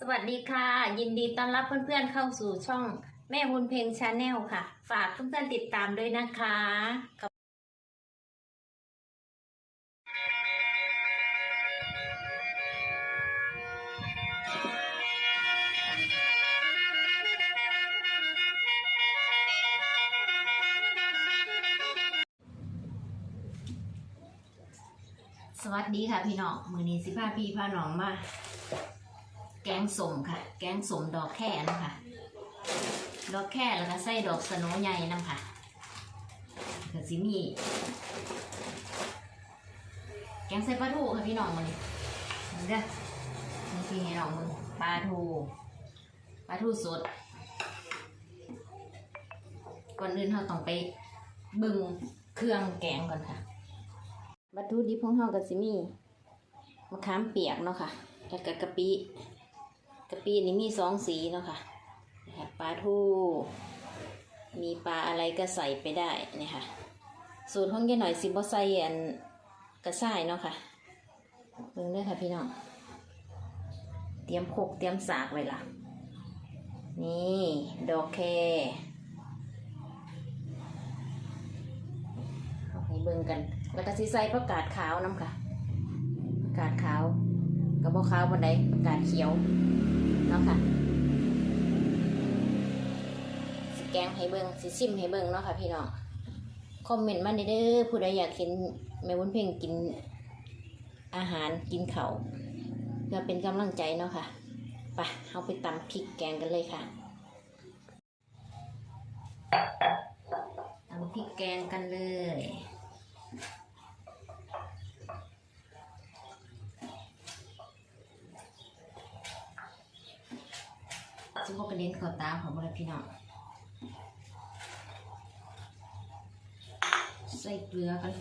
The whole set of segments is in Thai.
สวัสดีค่ะ ยินดีต้อนรับเพื่อนๆเข้าสู่ช่องแม่บุญเพลงชาแนลค่ะ ฝากเพื่อนๆติดตามด้วยนะคะสวัสดีค่ะพี่น้องมือนี้สิพาพี่พาน้องมา แกงสมค่ะ แกงสมดอกแค่นะคะดอกแค่แล้วก็ใส่ดอกสโนใหญ่น้ำค่ะก็สิมี แกงใส่ปลาทูค่ะพี่น้องมือนี้มึงเด้อนี่พี่ให้น้องมึงปลาทูปลาทูสด ก่อนอื่นเราต้องไปบึงเครื่องแกงก่อนค่ะวัตถุดิบของเราก็สิมีมะขามเปียกเนาะค่ะแล้วก็กะปิ กะปินี่มีสองสีเนาะค่ะนะคะปลาทูมีปลาอะไรก็ใส่ไปได้นี่ค่ะ สูตรของแกหน่อยสิบ่ใส่อันกระส่ายเนาะค่ะเบิ่งด้วยค่ะพี่น้อง เตรียมโคกเตรียมสากไว้ละนี่ดอกแคเอาให้เบิ่งกัน แล้วก็สิใส่ผักกาดขาวน้ำค่ะผักกาดขาว กับบ่ขาวบันไดผักกาดเขียวเนาะค่ะสแกงให้เบิงสิซิมให้เบิงเนาะค่ะพี่น้องคอมเมนต์มาเด้อผู้ใดอยากเห็นแม่วุ้นเพ่งกินอาหารกินเขาวเพื่อเป็นกำลังใจเนาะค่ะไปเอาไปตำพริกแกงกันเลยค่ะตำพริกแกงกันเลย ซึ่งก็เป็นเลนส์เขอตาของบริพี่น้องใส่เกลือกัน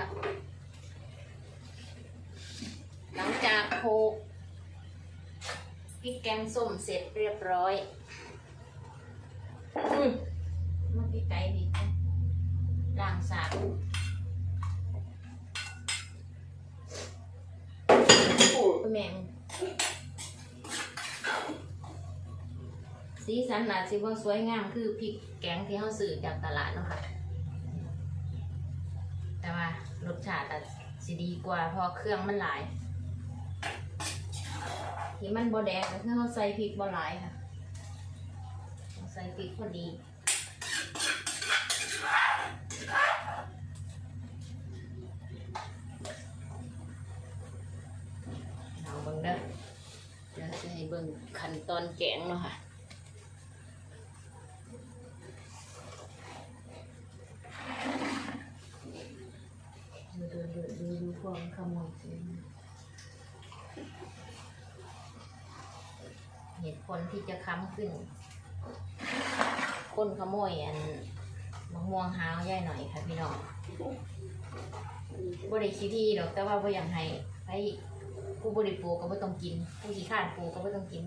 ละหลังจากโขลกพริกแกงส้มเสร็จเรียบร้อยอืมมันพี่ไก่ดีล้างสาดโอ้ยแม่งสีสันน่าสิว่าสวยงามคือพริกแกงที่เขาซื้อจากตลาดเนาะค่ะ แต่ว่าร สชาติอาจสิดีกว่าเพราะเครื่องมันหลาย ที่มันบอแดงก็คือเขาใส่พริกบ่หลายค่ะใส่พริกพอดีเอาเบิ่งเด้อเดี๋ยวจะให้เบิ่งขั้นตอนแกงเนาะค่ะ ดูดูดูดูดูพวกมันขโมยสิ เหตุผลที่จะค้ำขึ้น คนขโมยอันมะม่วงหาวย่ายหน่อยค่ะพี่น้องบ่ได้คิดที่ดอกแต่ว่าบ่อยากให้ให้ผู้บริโภคก็บ่ต้องกินผู้ขี้ข้านปูกก็บ่ต้องกิน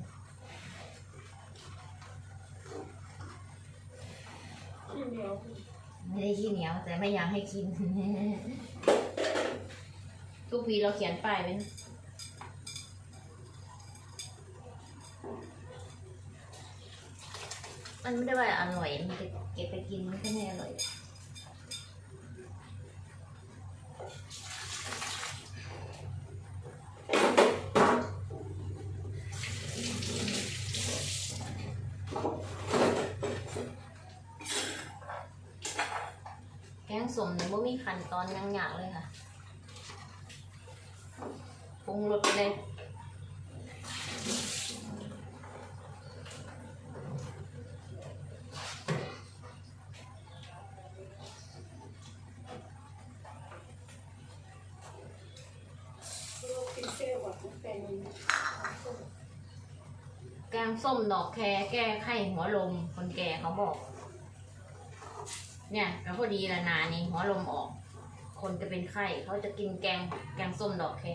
ไม่ได้ขี้เหนียวแต่ไม่อยากให้กิน ทุกปีเราเขียนป้ายไว้นะมันไม่ได้ว่าอร่อย มันจะเก็บไปกินมันก็ไม่อร่อย แกงสมเนี่ยบ่มีขั้นตอนหยังยากเลยค่ะ รุรุงรสไปเลยแกงส้มดอกแคแก้ไข้หัวลม คนแก่เขาบอก เนี่ยก็พอดีละนานี่หัวลมออก คนจะเป็นไข้เขาจะกินแกงแกงส้มดอกแค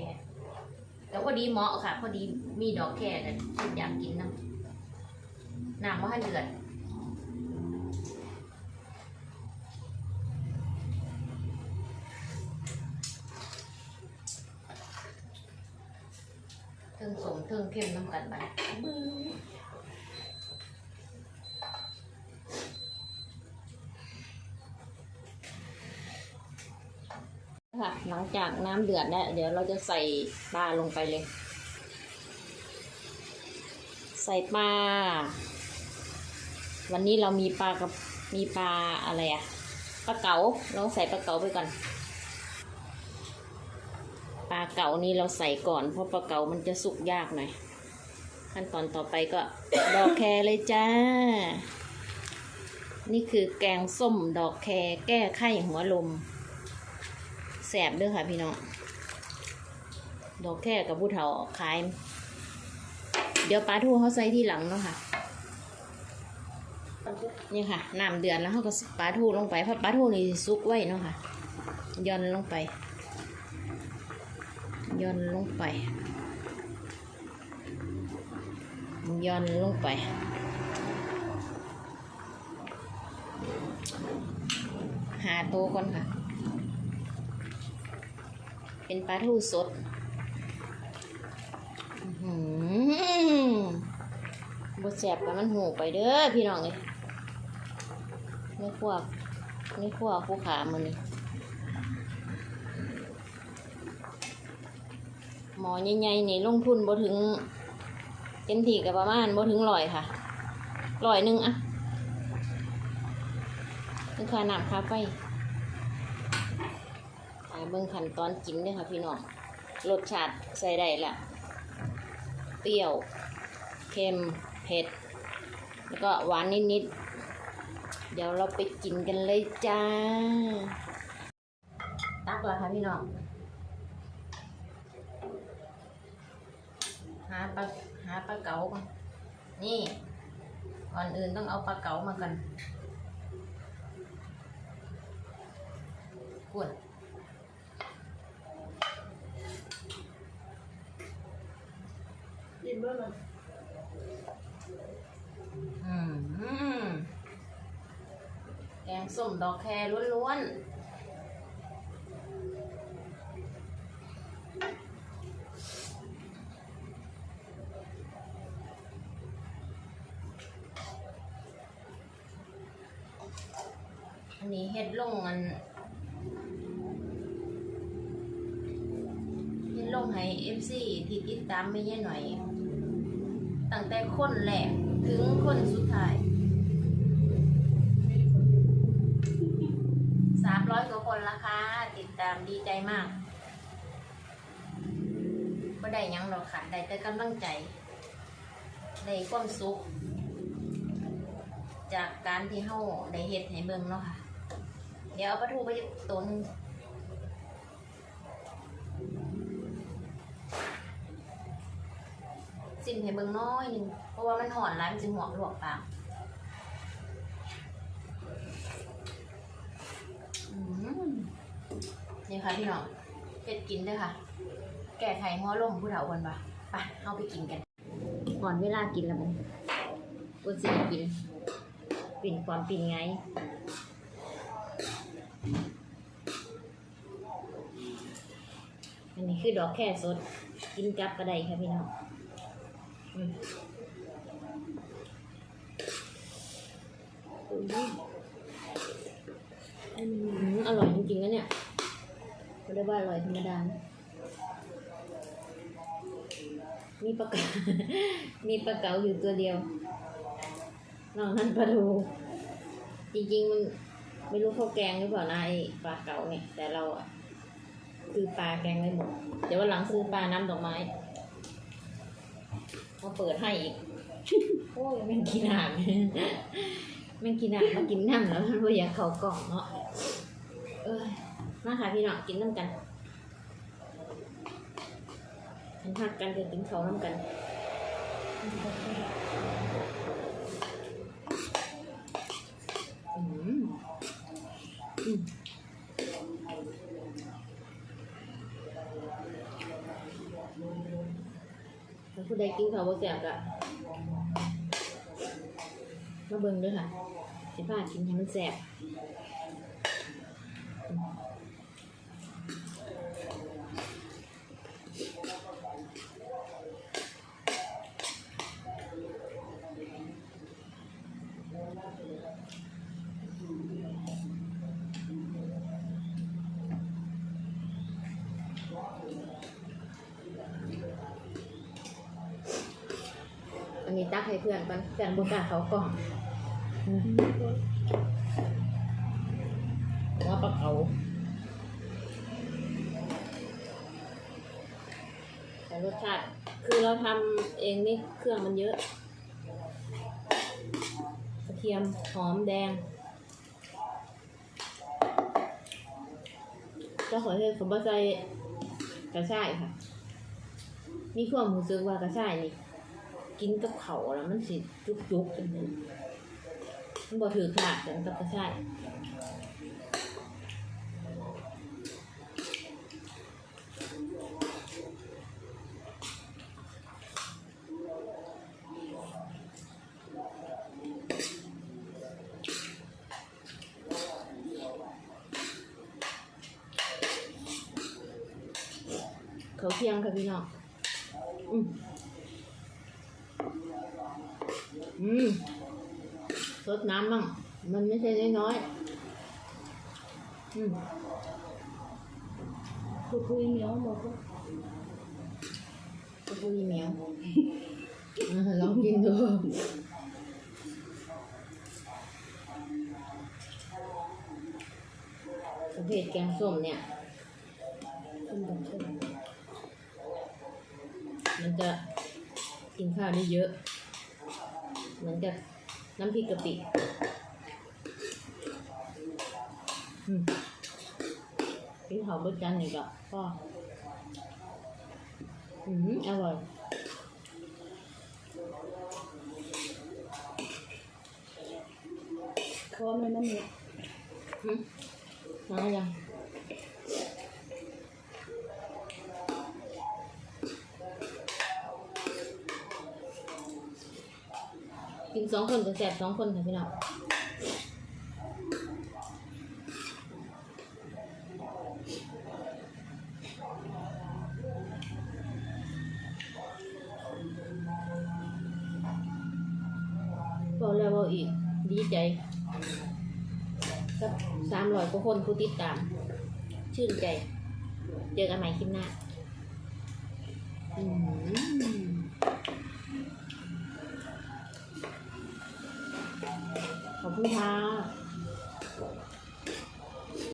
รแต่พอดีเหมาะค่ะ พอดีมีดอกแครแต่อยากกินน้ำน้ำว่าให้เดือดเทิงสมเทิงเข้มน้ำกันไปบึ้ง ค่ะ หลังจากน้ำเดือดแล้วเดี๋ยวเราจะใส่ปลาลงไปเลย ใส่ปลา วันนี้เรามีปลากับมีปลาอะไรอะปลาเก๋าเราใส่ปลาเก๋าไปก่อน ปลาเก๋านี่เราใส่ก่อนเพราะปลาเก๋ามันจะสุกยากหน่อย ขั้นตอนต่อไปก็ดอกแครเลยจ้า นี่คือแกงส้มดอกแครแก้ไข้หัวลม แสบด้วยค่ะพี่น้อง ดอกแค่กับผู้เฒ่าขาย เดี๋ยวปลาทูเขาใส่ที่หลังเนาะค่ะ นี่ค่ะน้ำเดือดแล้วเขาก็ปลาทูลงไปเพราะปลาทูนี่ซุกไว้เนาะค่ะย่อนลงไปย่อนลงไปย่อนลงไปหาโตวก่อนค่ะ เป็นปลาทูสดอื้อหือบดแสบกับมันหูไปเด้อพี่น้องเลยไม่ขวบไม่ขวบผู้ขามันนี่หมอใหญ่ๆนี่ลงทุนบ่ถึงเต็มที่กับประมาณบ่ถึงร้อยค่ะร้อยหนึ่งอะนี่ค่าน้ำค่าไฟอ่า เบิ่งขั้นตอนกินเด้วยค่ะพี่น้องรสชาติใส่ได้ละเปรี้ยวเค็มเผ็ด แล้วก็หวานนิดๆ เดี๋ยวเราไปกินกันเลยจ้า ตักแล้วค่ะพี่น้องหาปลาหาปลาเก๋าก่อนนี่ก่อนอื่นต้องเอาปลาเก๋ามากันกวน กินเมื่อไหร่อืมอืมแกงส้มดอกแครล้วนๆ อันนี้เฮ็ดลงอันเฮ็ดลงให้เอฟซีที่ติดตามไม่ใช่หน่อย แต่คนแรกถึงคนสุดท้ายสามร้อยกว่าคนละค่ะ ติดตามดีใจมากก็ได้ยังหรอกค่ะ ได้แต่กำลังใจ ได้ความสุข จากการที่เฮาได้เฮ็ดให้เบิ่งเนาะค่ะ เดี๋ยวเอาปลาทูไปตัวนึง สิ่งให้เบิ่งน้อยหนึงเพราะว่ามันหอนหลายมันจึงหวกลวกปากอืมนี่ค่ะพี่น้องเฮ็ดกินเด้อค่ะ แก่ไขหัวลมผู้เฒ่าคนปะไปเอาไปกินกัน ก่อนเวลากินแล้วมันกูสิกินปิ่นความปิ่นไง อันนี้คือดอกแค่สด กินกับกระไดค่ะพี่น้อง อืมอืมอืมอร่อยจริงๆนะเนี่ยไม่ได้ว่าอร่อยธรรมดานะมีปลาเก๋ามีปลาเก๋าอยู่ตัวเดียวนอกนั้นปลาทูจริงๆมันไม่รู้เขาแกงหรือเปล่านะไอปลาเก๋าเนี่ยแต่เราอะคือปลาแกงได้หมด เดี๋ยววันหลังซื้อปลาน้ำดอกไม้ มาเปิดให้อีก โอ้ยแม่งกินอาหารแม่งกินอาหารมากินน้ำแล้วมันบ่อยากเขากล่องเนาะเอ้ยมาค่ะพี่น้องกินน้ำกันทันทักกันจะกินเขาน้ำกัน อืมอืม ได้กินข้าวบ่แซ่บก็มาเบิ่งด้วยค่ะสิพากินให้มันแซ่บ ให้เพื่อนปันเพื่อนบ่กล้าเขากล่องว่าปลาเขาแต่รสชาติ คือเราทำเองนี่เครื่องมันเยอะกระเทียมหอมแดงเจ้าขอเทศผมบ่ใส่กระชายค่ะ มีความรู้สึกว่ากระชายนี่ กินกับเขาแล้วมันสิจุกจุกๆจังเลยมันบ่ถือขาดกันกับกระชายเขาเที่ยงค่ะพี่น้องอืม อืมสดน้ำมั่งมันไม่ใช่น้อยๆอืมคุยคุยเหนียวหมดก็ก็พูดเหนียวอะลองกินดูประเภทแกงส้มเนี่ยเป็นแบบเช่นมันจะกินข้าวได้เยอะ เหมือนกับน้ำพริกกะปิอืมกินข้าวบดจันนี่ก็ก็อืมอร่อยพร้อมเลยน้ำเนี่ยอืมมายัง สองคนก็แสบสองคนค่ะพี่น้องบอกแล้วบอกอีก ดีใจกับสามร้อยกว่าคนผู้ติดตาม ชื่นใจ เจอกันใหม่คลิปหน้า อืม คุณค่ะ